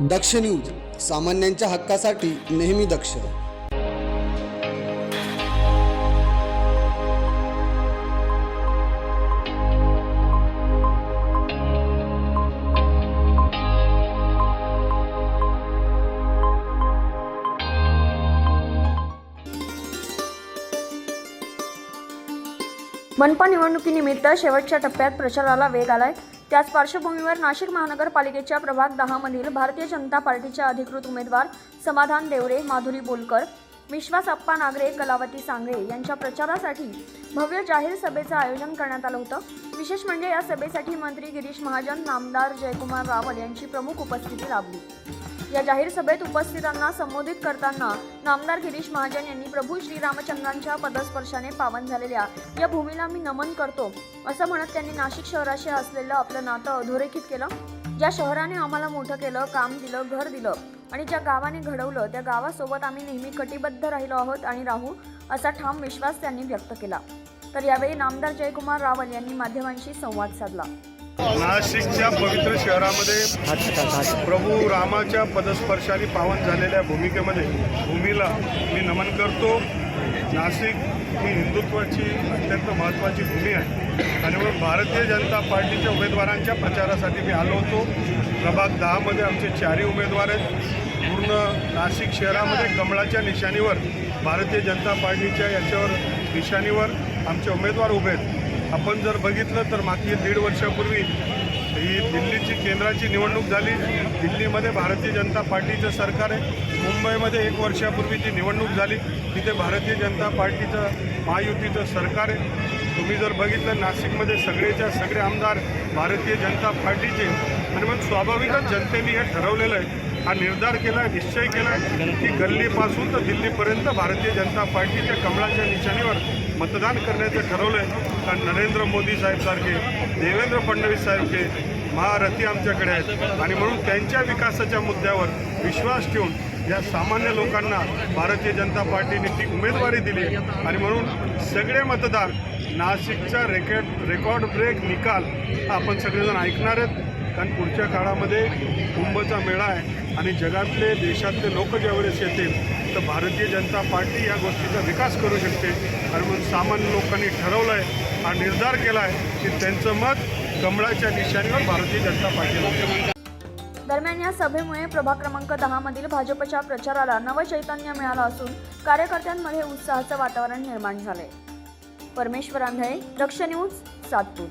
दक्ष news सामान्यांच्या हक्कासाठी नेहमी दक्ष. मनपा निवडणुकीनिमित्त शेवटच्या टप्प्यात प्रचाराला वेग आलाय. त्याच पार्श्वभूमीवर नाशिक महानगरपालिकेच्या प्रभाग दहामधील भारतीय जनता पार्टीच्या अधिकृत उमेदवार समाधान देवरे माधुरी बोलकर विश्वास अप्पा नागरे कलावती सांगळे यांच्या प्रचारासाठी भव्य जाहीर सभेचं आयोजन करण्यात आलं होतं. विशेष म्हणजे या सभेसाठी मंत्री गिरीश महाजन नामदार जयकुमार रावल यांची प्रमुख उपस्थिती लाभली. या जाहीर सभेत उपस्थितांना संबोधित करताना नामदार गिरीश महाजन यांनी प्रभू श्रीरामचंद्रांच्या पदस्पर्शाने पावन झालेल्या या भूमीला मी नमन करतो असं म्हणत त्यांनी नाशिक शहराशी असलेलं आपलं नातं अधोरेखित केलं. ज्या शहराने आम्हाला मोठं केलं काम दिलं घर दिलं. आणि ज्या गावाने घडवलं त्या गावासोबत आम्ही नेहमी कटिबद्ध राहिलो आहोत आणि राहू असा ठाम विश्वास त्यांनी व्यक्त केला. तर यावेळी नामदार जयकुमार रावल यांनी माध्यमांशी संवाद साधला. नाशिकच्या पवित्र शहरामध्ये प्रभू रामाच्या पदस्पर्शाने पावन झालेल्या भूमिकेमध्ये भूमीला मी नमन करतो. नाशिक ही हिंदुत्वाची अत्यंत महत्त्वाची भूमी आहे. आणि म्हणून भारतीय जनता पार्टीच्या उमेदवारांच्या प्रचारासाठी मी आलो होतो. प्रभाग दहामध्ये आमचे चारही उमेदवार आहेत. पूर्ण नाशिक शहरामध्ये कमळाच्या निशाणीवर भारतीय जनता पार्टीच्या याच्यावर निशाणीवर आमचे उमेदवार उभे आहेत. आपण जर बघितलं तर मागील दीड वर्षापूर्वी ही दिल्लीची केंद्राची निवडणूक झाली. दिल्लीमध्ये भारतीय जनता पार्टीचं सरकार आहे. मुंबईमध्ये एक वर्षापूर्वी जी निवडणूक झाली. तिथे भारतीय जनता पार्टीचं महायुतीचं सरकार आहे. तुम्ही जर बघितलं नाशिकमध्ये सगळेच्या सगळे आमदार भारतीय जनता पार्टीचे. आणि मग स्वाभाविकच जनतेने हे ठरवलेलं आहे. हा निर्धार केला आहे निश्चय केला आहे की गल्लीपासून तर दिल्लीपर्यंत भारतीय जनता पार्टीच्या कमळाच्या निशाणीवर मतदान करण्याचं ठरवलं आहे कारण नरेंद्र मोदी साहेबसारखे देवेंद्र फडणवीस सारखे महारथी आमच्याकडे आहेत. आणि म्हणून त्यांच्या विकासाच्या मुद्द्यावर विश्वास ठेवून या सामान्य लोकांना भारतीय जनता पार्टीने ती उमेदवारी दिली आणि म्हणून सगळे मतदार नाशिकचा रेकॉर्ड रेकॉर्ड ब्रेक निकाल हा आपण सगळेजण ऐकणार आहेत. कारण पुढच्या काळामध्ये कुंभचा मेळा आहे आणि जगातले देशातले लोक ज्यावेळेस येतील तर भारतीय जनता पार्टी या गोष्टीचा विकास करू शकते. आणि म्हणून सामान्य लोकांनी ठरवलं आहे हा निर्धार केला आहे की त्यांचं मत कमळाच्या निशाणीवर भारतीय जनता पार्टीला दरम्यान या सभेमुळे प्रभाग क्रमांक दहा मधील भाजपच्या प्रचाराला नवचैतन्य मिळालं असून कार्यकर्त्यांमध्ये उत्साहाचं वातावरण निर्माण झालंय. परमेश्वर आंधळे दक्ष न्यूज सातपूर.